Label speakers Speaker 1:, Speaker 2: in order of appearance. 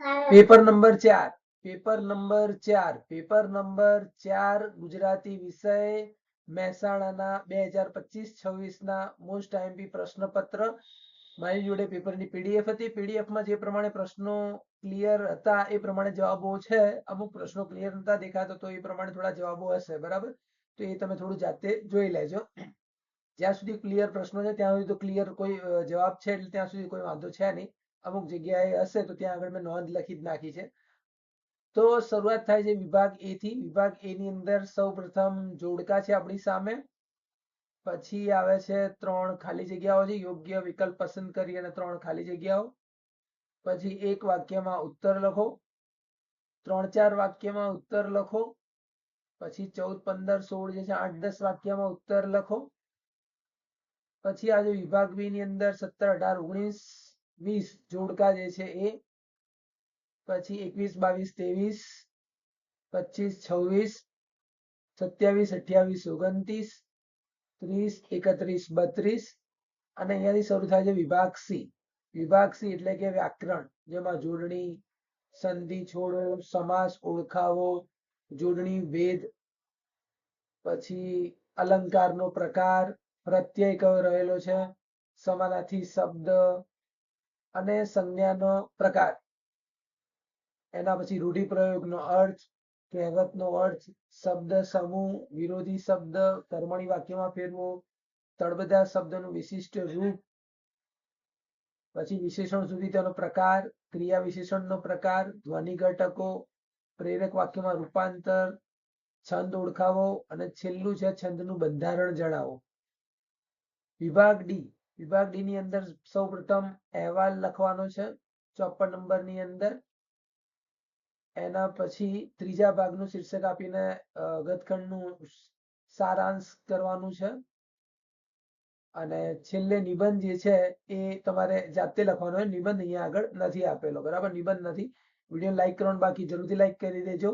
Speaker 1: Paper number ચાર, paper number ચાર, paper number ચાર, ગુજરાતી વિષય મહેસાણાના બે હજાર પચીસ છવ્વીસ ના મોસ્ટ આઈએમપી પ્રશ્નપત્ર. મારી જોડે પેપરની પીડીએફ હતી. પીડીએફમાં જે પ્રમાણે પ્રશ્નો ક્લિયર હતા, એ પ્રમાણે જવાબો છે. અમુક પ્રશ્નો ક્લિયર નતા દેખાતા, તો એ પ્રમાણે થોડા જવાબો હશે, બરાબર? તો એ તમે થોડું જાતે જોઈ લેજો. જ્યાં સુધી ક્લિયર પ્રશ્નો છે, ત્યાં સુધી તો ક્લિયર કોઈ જવાબ છે, એટલે ત્યાં સુધી કોઈ વાંધો છે નહીં. અમુક જગ્યાએ હશે તો ત્યાં આગળ મેં નોંધ લખી જ નાખી છે. તો શરૂઆત થાય છે વિભાગ એ થી. વિભાગ એ ની અંદર સૌ જોડકા છે આપણી સામે. પછી આવે છે ત્રણ ખાલી જગ્યાઓ છે. યોગ્ય વિકલ્પ પસંદ કરી અને ત્રણ ખાલી જગ્યાઓ. પછી એક વાક્યમાં ઉત્તર લખો. ત્રણ ચાર વાક્યમાં ઉત્તર લખો. પછી ચૌદ, પંદર, સોળ જે છે આઠ, દસ વાક્યમાં ઉત્તર લખો. પછી આજે વિભાગ બી ની અંદર સત્તર, અઢાર, ઓગણીસ વીસ જોડકા જે છે એ, પછી એકવીસ, બાવીસ, ત્રેવીસ, પચીસ, છવ્વીસ, સત્યાવીસ, અઠ્યાવીસ, ઓગણત્રીસ, ત્રીસ, એકત્રીસ, બત્રીસ અને અહીંયાથી શરૂ થાય છે વિભાગ સી વિભાગ સી એટલે કે વ્યાકરણ, જેમાં જોડણી, સંધિ છોડો, સમાસ ઓળખાવો, જોડણી ભેદ પછી અલંકારનો પ્રકાર, પ્રત્યય કયો રહેલો છે? સમાનાર્થી શબ્દ અને સંજ્ઞાનો પ્રકાર. એના પછી રૂઢિપ્રયોગનો અર્થ, કહેવતનો અર્થ, શબ્દ, સમૂહ, વિરોધી શબ્દ, કર્મણી વાક્યમાં ફેરવો, તળબદા શબ્દનું વિશિષ્ટ રૂપ, પછી વિશેષણ સુધી તેનો પ્રકાર, ક્રિયા વિશેષણનો પ્રકાર, ધ્વનિ ઘટકો, પ્રેરક વાક્યમાં રૂપાંતર, છંદ ઓળખાવો અને છેલ્લું છે છંદનું બંધારણ જણાવો. વિભાગ ડી. વિભાગ ડી ની અંદર સૌ પ્રથમ અહેવાલ લખવાનો છે. ચોપન નંબરની અંદર એના પછી ત્રીજા ભાગનું શીર્ષક આપીને ગતખંડનું સારાંશ કરવાનું છે. અને છેલ્લે નિબંધ જે છે એ તમારે જાતે લખવાનો નિબંધ અહીંયા આગળ નથી આપેલો. બરાબર? નિબંધ નથી. વીડિયો લાઈક કરવાનું બાકી. જરૂરથી લાઈક કરી દેજો.